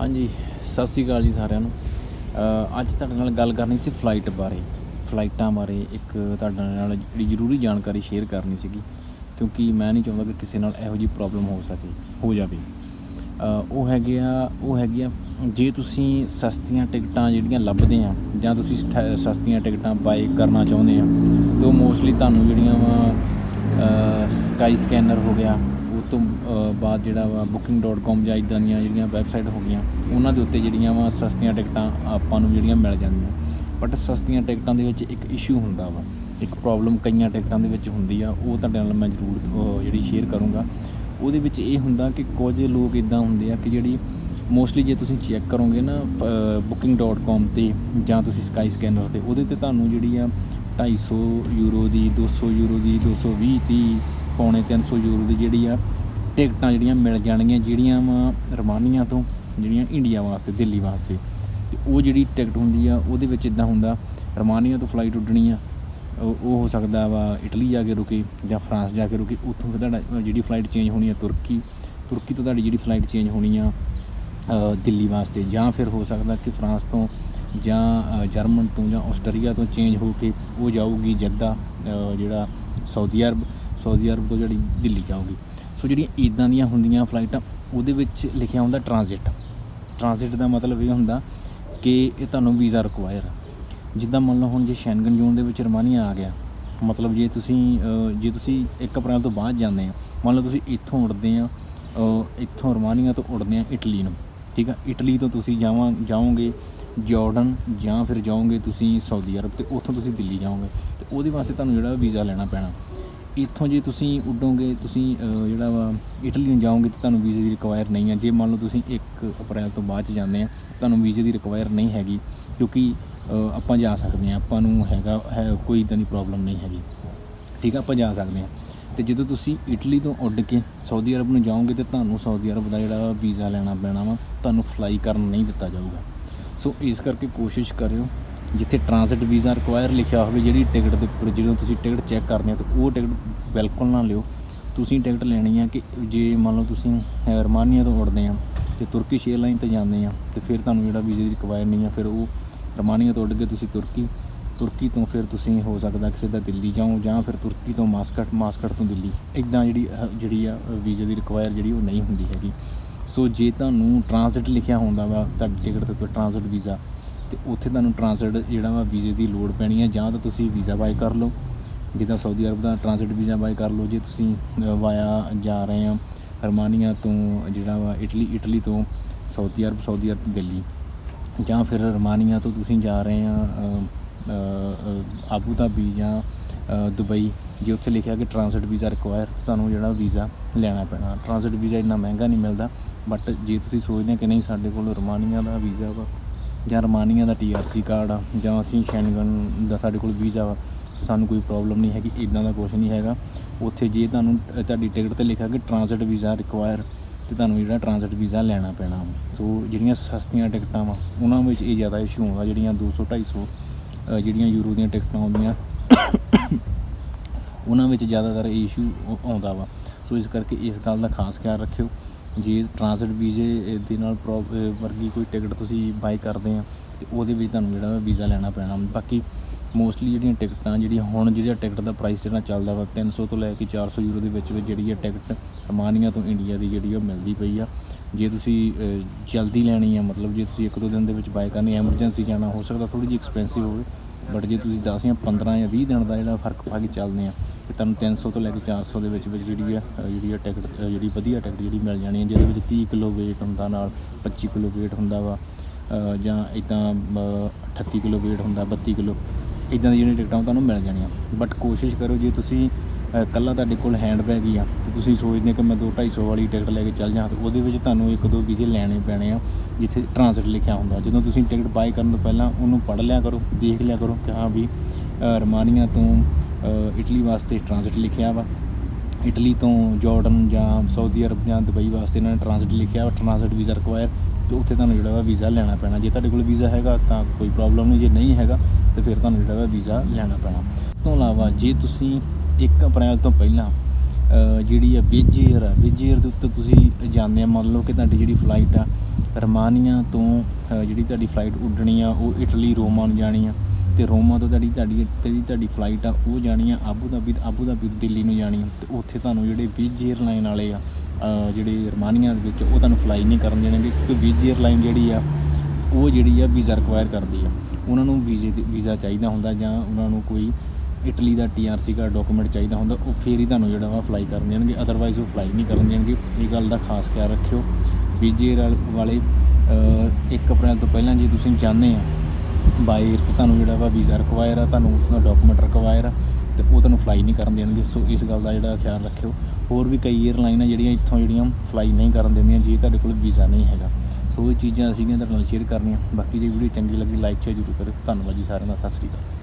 ਹਾਂਜੀ, ਸਤਿ ਸ੍ਰੀ ਅਕਾਲ ਜੀ ਸਾਰਿਆਂ ਨੂੰ। ਅੱਜ ਤੁਹਾਡੇ ਨਾਲ ਗੱਲ ਕਰਨੀ ਸੀ ਫਲਾਈਟ ਬਾਰੇ। ਫਲਾਈਟਾਂ ਬਾਰੇ ਇੱਕ ਤੁਹਾਡੇ ਨਾਲ ਜਿਹੜੀ ਜ਼ਰੂਰੀ ਜਾਣਕਾਰੀ ਸ਼ੇਅਰ ਕਰਨੀ ਸੀਗੀ, ਕਿਉਂਕਿ ਮੈਂ ਨਹੀਂ ਚਾਹੁੰਦਾ ਕਿ ਕਿਸੇ ਨਾਲ ਇਹੋ ਜਿਹੀ ਪ੍ਰੋਬਲਮ ਹੋ ਸਕੇ, ਹੋ ਜਾਵੇ। ਉਹ ਹੈਗੇ ਆ, ਉਹ ਹੈਗੀ ਆ, ਜੇ ਤੁਸੀਂ ਸਸਤੀਆਂ ਟਿਕਟਾਂ ਜਿਹੜੀਆਂ ਲੱਭਦੇ ਆ, ਜਾਂ ਤੁਸੀਂ ਸਠ- ਸਸਤੀਆਂ ਟਿਕਟਾਂ ਬਾਏ ਕਰਨਾ ਚਾਹੁੰਦੇ ਆ, ਤਾਂ ਮੋਸਟਲੀ ਤੁਹਾਨੂੰ ਜਿਹੜੀਆਂ ਵਾ ਸਕਾਈ ਸਕੈਨਰ ਹੋ ਗਿਆ ਤੋਂ ਬਾਅਦ ਜਿਹੜਾ ਵਾ booking.com ਜਾਂ ਇਦਾਂ ਦੀਆਂ ਜਿਹੜੀਆਂ ਵੈਬਸਾਈਟ ਹੋ ਗਈਆਂ, ਉਹਨਾਂ ਦੇ ਉੱਤੇ ਜਿਹੜੀਆਂ ਵਾ ਸਸਤੀਆਂ ਟਿਕਟਾਂ ਆਪਾਂ ਨੂੰ ਜਿਹੜੀਆਂ ਮਿਲ ਜਾਂਦੀਆਂ। ਬਟ ਸਸਤੀਆਂ ਟਿਕਟਾਂ ਦੇ ਵਿੱਚ ਇੱਕ ਇਸ਼ੂ ਹੁੰਦਾ ਵਾ, ਇੱਕ ਪ੍ਰੋਬਲਮ ਕਈਆਂ ਟਿਕਟਾਂ ਦੇ ਵਿੱਚ ਹੁੰਦੀ ਆ, ਉਹ ਤੁਹਾਡੇ ਨਾਲ ਮੈਂ ਜ਼ਰੂਰ ਜਿਹੜੀ ਸ਼ੇਅਰ ਕਰੂੰਗਾ। ਉਹਦੇ ਵਿੱਚ ਇਹ ਹੁੰਦਾ ਕਿ ਕੁਝ ਲੋਕ ਇਦਾਂ ਹੁੰਦੇ ਆ ਕਿ ਜਿਹੜੀ ਮੋਸਟਲੀ ਜੇ ਤੁਸੀਂ ਚੈੱਕ ਕਰੋਗੇ ਨਾ booking.com ਤੇ ਜਾਂ ਤੁਸੀਂ ਸਕਾਈ ਸਕੈਨਰ ਤੇ, ਉਹਦੇ ਤੇ ਤੁਹਾਨੂੰ ਜਿਹੜੀ ਆ 250 ਯੂਰੋ ਦੀ 200 ਯੂਰੋ ਦੀ 220 30 ਪੌਣੇ 300 ਯੂਰੋ ਦੀ ਜਿਹੜੀ ਆ ਟਿਕਟਾਂ ਜਿਹੜੀਆਂ ਮਿਲ ਜਾਣਗੀਆਂ ਜਿਹੜੀਆਂ ਵਾ ਰਮਾਨੀਆਂ ਤੋਂ, ਜਿਹੜੀਆਂ ਇੰਡੀਆ ਵਾਸਤੇ, ਦਿੱਲੀ ਵਾਸਤੇ। ਤੇ ਉਹ ਜਿਹੜੀ ਟਿਕਟ ਹੁੰਦੀ ਆ, ਉਹਦੇ ਵਿੱਚ ਇਦਾਂ ਹੁੰਦਾ ਰਮਾਨੀਆਂ ਤੋਂ ਫਲਾਈਟ ਉੱਡਣੀ ਆ, ਉਹ ਹੋ ਸਕਦਾ ਵਾ ਇਟਲੀ ਜਾ ਕੇ ਰੁਕੇ ਜਾਂ ਫਰਾਂਸ ਜਾ ਕੇ ਰੁਕੇ, ਉੱਥੋਂ ਫਿਰ ਤੁਹਾਡਾ ਜਿਹੜੀ ਫਲਾਈਟ ਚੇਂਜ ਹੋਣੀ ਆ ਤੁਰਕੀ ਤੁਰਕੀ ਤੋਂ ਤੁਹਾਡੀ ਜਿਹੜੀ ਫਲਾਈਟ ਚੇਂਜ ਹੋਣੀ ਆ ਦਿੱਲੀ ਵਾਸਤੇ। ਜਾਂ ਫਿਰ ਹੋ ਸਕਦਾ ਕਿ ਫਰਾਂਸ ਤੋਂ ਜਾਂ ਜਰਮਨ ਤੋਂ ਜਾਂ ਆਸਟਰੀਆ ਤੋਂ ਚੇਂਜ ਹੋ ਕੇ ਉਹ ਜਾਊਗੀ ਜੱਦਾ ਜਿਹੜਾ ਸਾਊਦੀ ਅਰਬ। ਸਾਊਦੀ ਅਰਬ ਤੋਂ ਜਿਹੜੀ ਦਿੱਲੀ ਜਾਊਗੀ ਸੋ ਜਿਹੜੀਆਂ ਇਦਾਂ ਦੀਆਂ ਹੁੰਦੀਆਂ ਫਲਾਈਟਾਂ ਉਹਦੇ ਵਿੱਚ ਲਿਖਿਆ ਹੁੰਦਾ ਟ੍ਰਾਂਜ਼ਿਟ ਟ੍ਰਾਂਜ਼ਿਟ ਦਾ ਮਤਲਬ ਇਹ ਹੁੰਦਾ ਕਿ ਇਹ ਤੁਹਾਨੂੰ ਵੀਜ਼ਾ ਰਿਕੁਆਇਰ ਜਿੱਦਾਂ ਮੰਨ ਲਓ ਹੁਣ ਜੇ ਸ਼ੈਂਗਨ ਜ਼ੋਨ ਦੇ ਵਿੱਚ ਰਮਾਨੀਆ ਆ ਗਿਆ, ਮਤਲਬ ਜੇ ਤੁਸੀਂ ਜੇ ਤੁਸੀਂ 1 ਅਪ੍ਰੈਲ ਤੋਂ ਬਾਅਦ ਜਾਂਦੇ ਆ, ਮੰਨ ਲਓ ਤੁਸੀਂ ਇੱਥੋਂ ਉੜਦੇ ਆ ਇੱਥੋਂ ਰਮਾਨੀਆ ਤੋਂ ਉੜਦੇ ਆ ਇਟਲੀ ਨੂੰ, ਠੀਕ ਆ? ਇਟਲੀ ਤੋਂ ਤੁਸੀਂ ਜਾਵਾਂ, ਜਾਓਗੇ ਜਾਰਡਨ ਜਾਂ ਫਿਰ ਜਾਓਗੇ ਤੁਸੀਂ ਸਾਊਦੀ ਅਰਬ ਤੇ ਉੱਥੋਂ ਤੁਸੀਂ ਦਿੱਲੀ ਜਾਓਗੇ, ਤੇ ਉਹਦੇ ਵਾਸਤੇ ਤੁਹਾਨੂੰ ਜਿਹੜਾ ਵੀਜ਼ਾ ਲੈਣਾ ਪੈਣਾ। ਇੱਥੋਂ ਜੇ ਤੁਸੀਂ ਉੱਡੋਗੇ, ਤੁਸੀਂ ਜਿਹੜਾ ਵਾ ਇਟਲੀ ਨੂੰ ਜਾਓਗੇ ਤਾਂ ਤੁਹਾਨੂੰ ਵੀਜ਼ੇ ਦੀ ਰਿਕੁਆਇਰ ਨਹੀਂ ਹੈ ਜੇ ਮੰਨ ਲਓ ਤੁਸੀਂ 1 ਅਪ੍ਰੈਲ ਤੋਂ ਬਾਅਦ ਚ ਜਾਂਦੇ ਆ, ਤੁਹਾਨੂੰ ਵੀਜ਼ੇ ਦੀ ਰਿਕੁਆਇਰ ਨਹੀਂ ਹੈਗੀ, ਕਿਉਂਕਿ ਆਪਾਂ ਜਾ ਸਕਦੇ ਆ। ਆਪਾਂ ਨੂੰ ਹੈਗਾ, ਹੈ, ਕੋਈ ਇਦਾਂ ਦੀ ਪ੍ਰੋਬਲਮ ਨਹੀਂ ਹੈਗੀ। ਠੀਕ ਆ, ਆਪਾਂ ਜਾ ਸਕਦੇ ਆ। ਤੇ ਜਦੋਂ ਤੁਸੀਂ ਇਟਲੀ ਤੋਂ ਉੱਡ ਕੇ ਸਾਊਦੀ ਅਰਬ ਨੂੰ ਜਾਓਗੇ ਤੇ ਤੁਹਾਨੂੰ ਸਾਊਦੀ ਅਰਬ ਦਾ ਜਿਹੜਾ ਵੀਜ਼ਾ ਲੈਣਾ ਪੈਣਾ ਵਾ, ਤੁਹਾਨੂੰ ਫਲਾਈ ਕਰਨ ਨਹੀਂ ਦਿੱਤਾ ਜਾਊਗਾ। ਸੋ ਇਸ ਕਰਕੇ ਕੋਸ਼ਿਸ਼ ਕਰਿਓ ਜਿੱਥੇ ਟ੍ਰਾਂਜ਼ਿਟ ਵੀਜ਼ਾ ਰਿਕੁਆਇਰ ਲਿਖਿਆ ਹੋਵੇ ਜਿਹੜੀ ਟਿਕਟ ਦੇ ਉੱਪਰ, ਜਦੋਂ ਤੁਸੀਂ ਟਿਕਟ ਚੈੱਕ ਕਰਨੀ ਹੈ ਤਾਂ ਉਹ ਟਿਕਟ ਬਿਲਕੁਲ ਨਾ ਲਿਓ। ਤੁਸੀਂ ਟਿਕਟ ਲੈਣੀ ਹੈ ਕਿ ਜੇ ਮੰਨ ਲਓ ਤੁਸੀਂ ਰਮਾਨੀਆ ਤੋਂ ਉੜਦੇ ਆ ਤੇ ਤੁਰਕਿਸ਼ 에ਅਰਲਾਈਨ ਤੇ ਜਾਂਦੇ ਆ, ਤੇ ਫਿਰ ਤੁਹਾਨੂੰ ਜਿਹੜਾ ਵੀਜ਼ੇ ਦੀ ਰਿਕੁਆਇਰ ਨਹੀਂ ਆ, ਫਿਰ ਉਹ ਰਮਾਨੀਆ ਤੋਂ ਉੱਡ ਕੇ ਤੁਸੀਂ ਤੁਰਕੀ ਤੁਰਕੀ ਤੋਂ ਫਿਰ ਤੁਸੀਂ ਹੋ ਸਕਦਾ ਕਿਸੇ ਦਾ ਦਿੱਲੀ ਜਾਓ ਜਾਂ ਫਿਰ ਤੁਰਕੀ ਤੋਂ ਮਾਸਕਟ ਮਾਸਕਟ ਤੋਂ ਦਿੱਲੀ। ਇਦਾਂ ਜਿਹੜੀ ਜਿਹੜੀ ਆ ਵੀਜ਼ੇ ਦੀ ਰਿਕੁਆਇਰ ਜਿਹੜੀ ਉਹ ਨਹੀਂ ਹੁੰਦੀ ਹੈਗੀ। ਸੋ ਜੇ ਤੁਹਾਨੂੰ ਟ੍ਰਾਂਜ਼ਿਟ ਲਿਖਿਆ ਹੁੰਦਾ ਵਾ, ਤੁਹਾਡੀ ਟਿਕਟ ਤੇ ਟ੍ਰਾਂਜ਼ਿਟ ਵੀਜ਼ਾ ਤੇ ਉੱਥੇ ਤੁਹਾਨੂੰ ਟ੍ਰਾਂਜ਼ਿਟ ਜਿਹੜਾ ਵਾ ਵੀਜ਼ੇ ਦੀ ਲੋੜ ਪੈਣੀ ਹੈ, ਜਾਂ ਤਾਂ ਤੁਸੀਂ ਵੀਜ਼ਾ ਬਾਏ ਕਰ ਲਓ। ਜਿੱਦਾਂ ਸਾਊਦੀ ਅਰਬ ਦਾ ਟ੍ਰਾਂਜ਼ਿਟ ਵੀਜ਼ਾ ਬਾਏ ਕਰ ਲਓ, ਜੇ ਤੁਸੀਂ ਵਾਇਆ ਜਾ ਰਹੇ ਆ ਰਮਾਨੀਆ ਤੋਂ ਜਿਹੜਾ ਵਾ ਇਟਲੀ ਇਟਲੀ ਤੋਂ Saudi Arab Saudi Arab Delhi. ਜਾਂ ਫਿਰ ਰਮਾਨੀਆ ਤੋਂ ਤੁਸੀਂ ਜਾ ਰਹੇ ਆ ਆਬੂ ਧਾਬੀ ਜਾਂ ਦੁਬਈ ਜੇ ਉੱਥੇ ਲਿਖਿਆ ਕਿ ਟ੍ਰਾਂਜ਼ਿਟ ਵੀਜ਼ਾ ਰਿਕੁਆਇਰ ਤੁਹਾਨੂੰ ਜਿਹੜਾ ਵੀਜ਼ਾ ਲੈਣਾ ਪੈਣਾ। ਟ੍ਰਾਂਜ਼ਿਟ ਵੀਜ਼ਾ ਇੰਨਾ ਮਹਿੰਗਾ ਨਹੀਂ ਮਿਲਦਾ ਬਟ ਜੇ ਤੁਸੀਂ ਸੋਚਦੇ ਆ ਕਿ ਨਹੀਂ ਸਾਡੇ ਕੋਲ ਰਮਾਨੀਆ ਦਾ ਵੀਜ਼ਾ ਵਾ ਜਾਂ ਰਮਾਨੀਆ ਦਾ ਟੀਆਰਸੀ ਕਾਰਡ ਆ ਜਾਂ ਅਸੀਂ ਸ਼ੈਂਗਨ ਦਾ ਸਾਡੇ ਕੋਲ ਵੀਜ਼ਾ ਵਾ ਸਾਨੂੰ ਕੋਈ ਪ੍ਰੋਬਲਮ ਨਹੀਂ ਹੈਗੀ ਇਦਾਂ ਦਾ ਕੁਝ ਨਹੀਂ ਹੈਗਾ। ਉੱਥੇ ਜੇ ਤੁਹਾਨੂੰ ਤੁਹਾਡੀ ਟਿਕਟ ਤੇ ਲਿਖਿਆ ਕਿ ਟ੍ਰਾਂਜ਼ਿਟ ਵੀਜ਼ਾ ਰਿਕੁਆਇਰ ਤੇ ਤੁਹਾਨੂੰ ਜਿਹੜਾ ਟ੍ਰਾਂਜ਼ਿਟ ਵੀਜ਼ਾ ਲੈਣਾ ਪੈਣਾ ਸੋ ਜਿਹੜੀਆਂ ਸਸਤੀਆਂ ਟਿਕਟਾਂ ਵਾ ਉਹਨਾਂ ਵਿੱਚ ਇਹ ਜ਼ਿਆਦਾ ਇਸ਼ੂ ਹੁੰਦਾ ਜਿਹੜੀਆਂ 200 250 ਅ, ਜਿਹੜੀਆਂ ਯੂਰੋ ਦੀਆਂ ਟਿਕਟਾਂ ਆਉਂਦੀਆਂ ਉਹਨਾਂ ਵਿੱਚ ਜ਼ਿਆਦਾਤਰ ਇਹ ਇਸ਼ੂ ਆਉਂਦਾ ਵਾ। ਸੋ ਇਸ ਕਰਕੇ ਇਸ ਗੱਲ ਦਾ ਖਾਸ ਖਿਆਲ ਰੱਖਿਓ। ਜੇ ਟ੍ਰਾਂਜ਼ਿਟ ਵੀਜ਼ੇ ਦੇ ਨਾਲ ਪ੍ਰੋ- ਵਰਗੀ ਕੋਈ ਟਿਕਟ ਤੁਸੀਂ ਬਾਏ ਕਰਦੇ ਆ, ਤੇ ਉਹਦੇ ਵਿੱਚ ਤੁਹਾਨੂੰ ਜਿਹੜਾ ਵੀਜ਼ਾ ਲੈਣਾ ਪੈਣਾ। ਬਾਕੀ ਮੋਸਟਲੀ ਜਿਹੜੀਆਂ ਟਿਕਟਾਂ, ਜਿਹੜੀਆਂ ਹੁਣ ਜਿਹੜੀਆਂ ਟਿਕਟ ਦਾ ਪ੍ਰਾਈਸ ਜਿਹੜਾ ਚੱਲਦਾ ਵਾ 300 ਤੋਂ ਲੈ ਕੇ 400 ਯੂਰੋ ਦੇ ਵਿੱਚ ਵਿੱਚ ਜਿਹੜੀ ਹੈ ਟਿਕਟ ਰਮਾਨੀਆ ਤੋਂ ਇੰਡੀਆ ਦੀ ਜਿਹੜੀ ਉਹ ਮਿਲਦੀ ਪਈ ਆ। ਜੇ ਤੁਸੀਂ ਜਲਦੀ ਲੈਣੀ ਆ, ਮਤਲਬ ਜੇ ਤੁਸੀਂ ਇੱਕ ਦੋ ਦਿਨ ਦੇ ਵਿੱਚ ਬਾਏ ਕਰਨੀ ਐਮਰਜੈਂਸੀ ਜਾਣਾ, ਹੋ ਸਕਦਾ ਥੋੜੀ ਜਿਹੀ ਐਕਸਪੈਂਸਿਵ ਹੋਵੇ। ਬਟ ਜੇ ਤੁਸੀਂ 10 ਜਾਂ 15 ਜਾਂ 20 ਦਿਨ ਦਾ ਜਿਹੜਾ ਫ਼ਰਕ ਪਾ ਕੇ ਚੱਲਦੇ ਆ ਤੇ ਤੁਹਾਨੂੰ 300 ਤੋਂ ਲੈ ਕੇ 400 ਦੇ ਵਿੱਚ ਵਿੱਚ ਜਿਹੜੀ ਆ ਜਿਹੜੀ ਆ ਟਿਕਟ ਜਿਹੜੀ ਵਧੀਆ ਟਿਕਟ ਜਿਹੜੀ ਮਿਲ ਜਾਣੀ ਹੈ ਜਿਹਦੇ ਵਿੱਚ 30 ਕਿਲੋ weight ਹੁੰਦਾ ਨਾਲ 25 ਕਿਲੋ weight ਹੁੰਦਾ ਵਾ ਅ, ਜਾਂ ਇਦਾਂ 38 ਕਿਲੋ weight ਹੁੰਦਾ 32 ਕਿਲੋ ਇਦਾਂ ਦੀ ਜਿਹੜੀਆਂ ਟਿਕਟਾਂ ਉਹ ਤੁਹਾਨੂੰ ਮਿਲ ਜਾਣੀਆਂ। ਬਟ ਕੋਸ਼ਿਸ਼ ਕਰੋ ਜੇ ਤੁਸੀਂ ਕੱਲਾ ਤੁਹਾਡੇ ਕੋਲ ਹੈਂਡ ਬੈਗ ਹੀ ਆ ਤੇ ਤੁਸੀਂ ਸੋਚਦੇ ਕਿ ਮੈਂ 2 250 ਵਾਲੀ ਟਿਕਟ ਲੈ ਕੇ ਚੱਲ ਜਾਂ ਤੇ ਉਹਦੇ ਵਿੱਚ ਤੁਹਾਨੂੰ ਇੱਕ ਦੋ ਵੀਜ਼ੇ ਲੈਣੇ ਪੈਣੇ ਆ, ਜਿੱਥੇ ਟ੍ਰਾਂਜ਼ਿਟ ਲਿਖਿਆ ਹੁੰਦਾ। ਜਦੋਂ ਤੁਸੀਂ ਟਿਕਟ ਬਾਈ ਕਰਨ ਤੋਂ ਪਹਿਲਾਂ ਉਹਨੂੰ ਪੜ੍ਹ ਲਿਆ ਕਰੋ, ਦੇਖ ਲਿਆ ਕਰੋ ਕਿ ਹਾਂ ਵੀ ਰਮਾਨੀਆ ਤੋਂ ਇਟਲੀ ਵਾਸਤੇ ਟ੍ਰਾਂਜ਼ਿਟ ਲਿਖਿਆ ਵਾ। ਇਟਲੀ ਤੋਂ ਜਾਰਡਨ ਜਾਂ ਸਾਊਦੀ ਅਰਬ ਜਾਂ ਦੁਬਈ ਵਾਸਤੇ ਇਹਨਾਂ ਨੇ ਟ੍ਰਾਂਜ਼ਿਟ ਲਿਖਿਆ ਵਾ ਟ੍ਰਾਂਜ਼ਿਟ ਵੀਜ਼ਾ ਰਿਕੁਆਇਰ ਤੇ ਉੱਥੇ ਤੁਹਾਨੂੰ ਜਿਹੜਾ ਵਾ ਵੀਜ਼ਾ ਲੈਣਾ ਪੈਣਾ। ਜੇ ਤੁਹਾਡੇ ਕੋਲ ਵੀਜ਼ਾ ਹੈਗਾ ਤਾਂ ਕੋਈ ਪ੍ਰੋਬਲਮ ਨਹੀਂ, ਜੇ ਨਹੀਂ ਹੈਗਾ ਤੇ ਫਿਰ ਤੁਹਾਨੂੰ ਜਿਹੜਾ ਵਾ ਵੀਜ਼ਾ ਲੈਣਾ ਪੈਣਾ। ਇਸ ਤੋਂ ਇਲਾਵਾ ਜੇ ਤੁਸੀਂ 1 ਅਪ੍ਰੈਲ ਤੋਂ ਪਹਿਲਾਂ ਜਿਹੜੀ ਆ ਵਿਜੇਰ ਆ। ਵਿਜੇਰ ਦੇ ਉੱਤੇ ਤੁਸੀਂ ਜਾਂਦੇ ਆ, ਮੰਨ ਲਓ ਕਿ ਤੁਹਾਡੀ ਜਿਹੜੀ ਫਲਾਈਟ ਆ, ਰਮਾਨੀਆ ਤੋਂ ਜਿਹੜੀ ਤੁਹਾਡੀ ਫਲਾਈਟ ਉੱਡਣੀ ਆ, ਉਹ ਇਟਲੀ ਰੋਮਾ ਨੂੰ ਜਾਣੀ ਆ। ਤੇ ਰੋਮਾ ਤੋਂ ਤੁਹਾਡੀ ਤੁਹਾਡੀ ਜਿਹੜੀ ਤੁਹਾਡੀ ਫਲਾਈਟ ਆ, ਉਹ ਜਾਣੀ ਆ ਆਬੂ ਧਾਬੀ ਆਬੂ ਧਾਬੀ ਤੋਂ ਦਿੱਲੀ ਨੂੰ ਜਾਣੀ ਆ। ਤੇ ਉੱਥੇ ਤੁਹਾਨੂੰ ਜਿਹੜੇ ਵਿਜ 에ਅਰਲਾਈਨ ਵਾਲੇ ਆ ਜਿਹੜੇ ਰਮਾਨੀਆ ਦੇ ਵਿੱਚ, ਉਹ ਤੁਹਾਨੂੰ ਫਲਾਈ ਨਹੀਂ ਕਰਨ ਦੇਣਗੇ, ਕਿਉਂਕਿ ਵਿਜ 에ਅਰਲਾਈਨ ਜਿਹੜੀ ਆ, ਉਹ ਜਿਹੜੀ ਆ ਵੀਜ਼ਾ ਰਿਕੁਆਇਰ ਕਰਦੀ ਆ। ਉਹਨਾਂ ਨੂੰ ਵੀਜ਼ੇ ਵੀਜ਼ਾ ਚਾਹੀਦਾ ਹੁੰਦਾ ਜਾਂ ਉਹਨਾਂ ਨੂੰ ਕੋਈ ਇਟਲੀ ਦਾ ਟੀਆਰਸੀ ਦਾ ਡਾਕੂਮੈਂਟ ਚਾਹੀਦਾ ਹੁੰਦਾ, ਉਹ ਫੇਰ ਹੀ ਤੁਹਾਨੂੰ ਜਿਹੜਾ ਵਾ ਫਲਾਈ ਕਰਨ ਦੇਣਗੇ ਅਦਰਵਾਈਜ਼ ਉਹ ਫਲਾਈ ਨਹੀਂ ਕਰਨ ਦੇਣਗੇ। ਇਹ ਗੱਲ ਦਾ ਖਾਸ ਖਿਆਲ ਰੱਖਿਓ। ਵੀਜ਼ੇ ਵਾਲੇ 1 ਅਪ੍ਰੈਲ ਤੋਂ ਪਹਿਲਾਂ ਜੇ ਤੁਸੀਂ ਚਾਹੁੰਦੇ ਆ ਬਾਈ ਏਅਰ ਤੇ ਤੁਹਾਨੂੰ ਜਿਹੜਾ ਵਾ ਵੀਜ਼ਾ ਰਿਕਵਾਇਰ ਆ, ਤੁਹਾਨੂੰ ਉੱਥੋਂ ਦਾ ਡਾਕੂਮੈਂਟ ਰਿਕਵਾਇਰ ਆ, ਤੇ ਉਹ ਤੁਹਾਨੂੰ ਫਲਾਈ ਨਹੀਂ ਕਰਨ ਦੇਣਗੇ। ਸੋ ਇਸ ਗੱਲ ਦਾ ਜਿਹੜਾ ਖਿਆਲ ਰੱਖਿਓ। ਹੋਰ ਵੀ ਕਈ 에ਅਰਲਾਈਨ ਆ ਜਿਹੜੀਆਂ ਇੱਥੋਂ ਜਿਹੜੀਆਂ ਫਲਾਈ ਨਹੀਂ ਕਰਨ ਦਿੰਦੀਆਂ, ਜੇ ਤੁਹਾਡੇ ਕੋਲ ਵੀਜ਼ਾ ਨਹੀਂ ਹੈਗਾ। ਸੋ ਇਹ ਚੀਜ਼ਾਂ ਅਸੀਂ ਤੁਹਾਡੇ ਨਾਲ ਸ਼ੇਅਰ ਕਰਨੀਆਂ। ਬਾਕੀ ਜੇ ਵੀਡੀਓ ਚੰਗੀ ਲੱਗੀ ਲਾਈਕ ਸ਼ੇਅਰ ਜ਼ਰੂਰ ਕਰਿਓ। ਧੰਨਵਾਦ ਜੀ ਸਾਰਿਆਂ ਦਾ। ਸਤਿ ਸ੍ਰੀ ਅਕਾਲ।